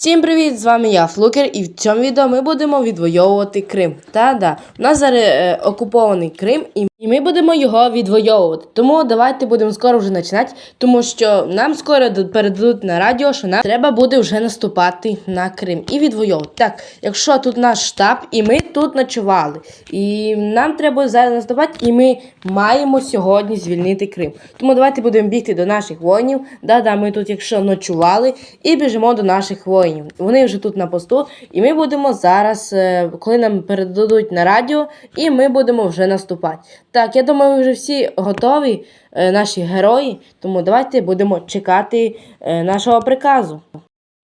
Всім привіт! З вами я, Флукер, і в цьому відео ми будемо відвоювати Крим. Та-да, у нас зараз е, окупований Крим, і, і ми будемо його відвоювати. Тому давайте будемо скоро вже починати, тому що нам скоро передадуть на радіо, що нам треба буде вже наступати на Крим і відвоювати. Так, якщо тут наш штаб, і ми тут ночували, і нам треба зараз наступати, і ми маємо сьогодні звільнити Крим. Тому давайте будемо бігти до наших воїнів. Да-да, ми тут, якщо ночували, і біжимо до наших воїнів. Вони вже тут на посту, і ми будемо зараз, е, коли нам передадуть на радіо, і ми будемо вже наступати. Так, я думаю, ви вже всі готові, е, наші герої. Тому давайте будемо чекати е, нашого приказу.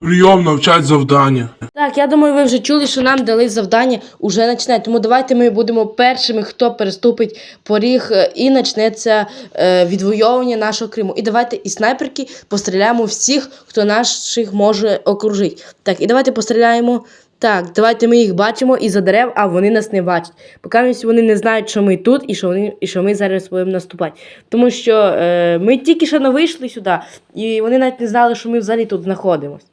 Прийом навчать завдання. Так, я думаю, ви вже чули, що нам дали завдання уже починати. Тому давайте ми будемо першими, хто переступить поріг е, і почнеться відвоювання нашого Криму. І давайте із снайперки постріляємо всіх, хто наших може окружити. Так, і давайте постріляємо. Так, давайте ми їх бачимо із за дерев, а вони нас не бачать. Поки вони не знають, що ми тут і що вони і що ми зараз будемо наступати. Тому що е, ми тільки що не вийшли сюди, і вони навіть не знали, що ми взагалі тут знаходимося.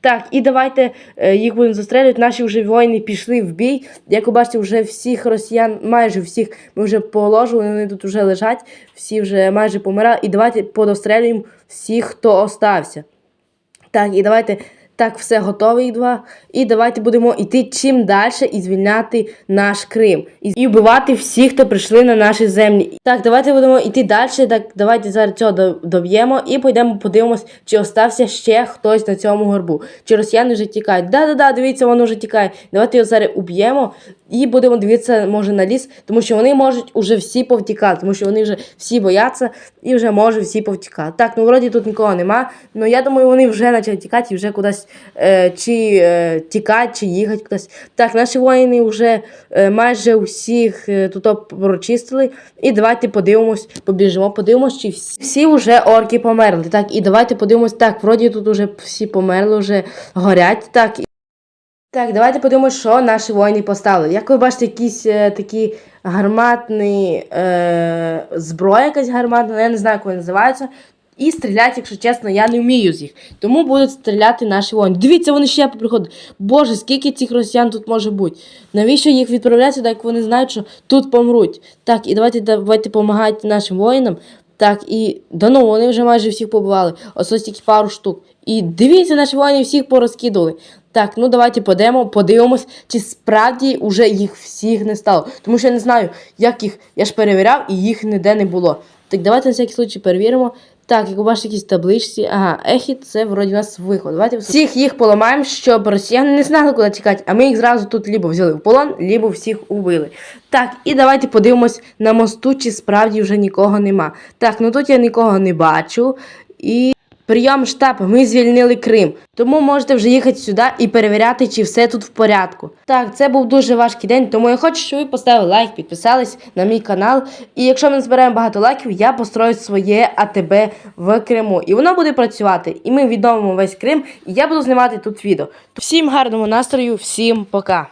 Так, і давайте е, їх будемо застрелювати. Наші вже воїни пішли в бій. Як ви бачите, вже всіх росіян, майже всіх ми вже положили, вони тут вже лежать, всі вже майже помирали. І давайте подострелюємо всіх, хто остався. Так, і давайте. Так, все готове, два. І давайте будемо йти чим далі і звільняти наш Крим. І, і вбивати всіх, хто прийшли на наші землі. Так, давайте будемо йти далі. Так, давайте зараз цього доб'ємо і пойдемо подивимось, чи остався ще хтось на цьому горбу. Чи росіяни вже тікають. Да-да-да, дивіться, воно вже тікає. Давайте його зараз уб'ємо і будемо дивитися, може, на ліс, тому що вони можуть уже всі повтікати, тому що вони вже всі бояться і вже може всі повтікати. Так, ну вроді тут нікого нема. Ну я думаю, вони вже почали тікати і вже кудись е, чи е, тікати, чи їхати кудись. Так, наші воїни вже е, майже усіх тут прочистили. І давайте подивимось, побіжимо, подивимось, чи всі, всі вже орки померли. Так, і давайте подивимось, так, вроді тут вже всі померли, вже горять. Так, так, давайте подивимося, що наші воїни поставили. Як ви бачите, якісь е, такі гарматні е, зброя, якась гарматна, я не знаю, як вони називаються. І стріляти, якщо чесно, я не вмію з їх. Тому будуть стріляти наші воїни. Дивіться, вони ще приходять. Боже, скільки цих росіян тут може бути? Навіщо їх відправляти сюди, як вони знають, що тут помруть? Так, і давайте давайте допомагати нашим воїнам. Так, і да ну, вони вже майже всіх побивали. Ось ось тільки пару штук. І дивіться, наші воїни всіх порозкидали. Так, ну давайте подемо, подивимось, чи справді вже їх всіх не стало. Тому що я не знаю, як їх. Я ж перевіряв і їх ніде не було. Так, давайте на всякий случай перевіримо. Так, як у бачите, якісь табличці. Ага, ехід це вроді у нас виход. Давайте всіх їх поламаємо, щоб росіяни не знали, куди тікати, а ми їх зразу тут лібо взяли в полон, лібо всіх убили. Так, і давайте подивимось на мосту, чи справді вже нікого нема. Так, ну тут я нікого не бачу. І Прийом штаб, ми звільнили Крим. Тому можете вже їхати сюди і перевіряти, чи все тут в порядку. Так, це був дуже важкий день, тому я хочу, щоб ви поставили лайк, підписались на мій канал. І якщо ми зберемо багато лайків, я построю своє АТБ в Криму. І воно буде працювати. І ми відновимо весь Крим, і я буду знімати тут відео. Всім гарного настрою, всім пока.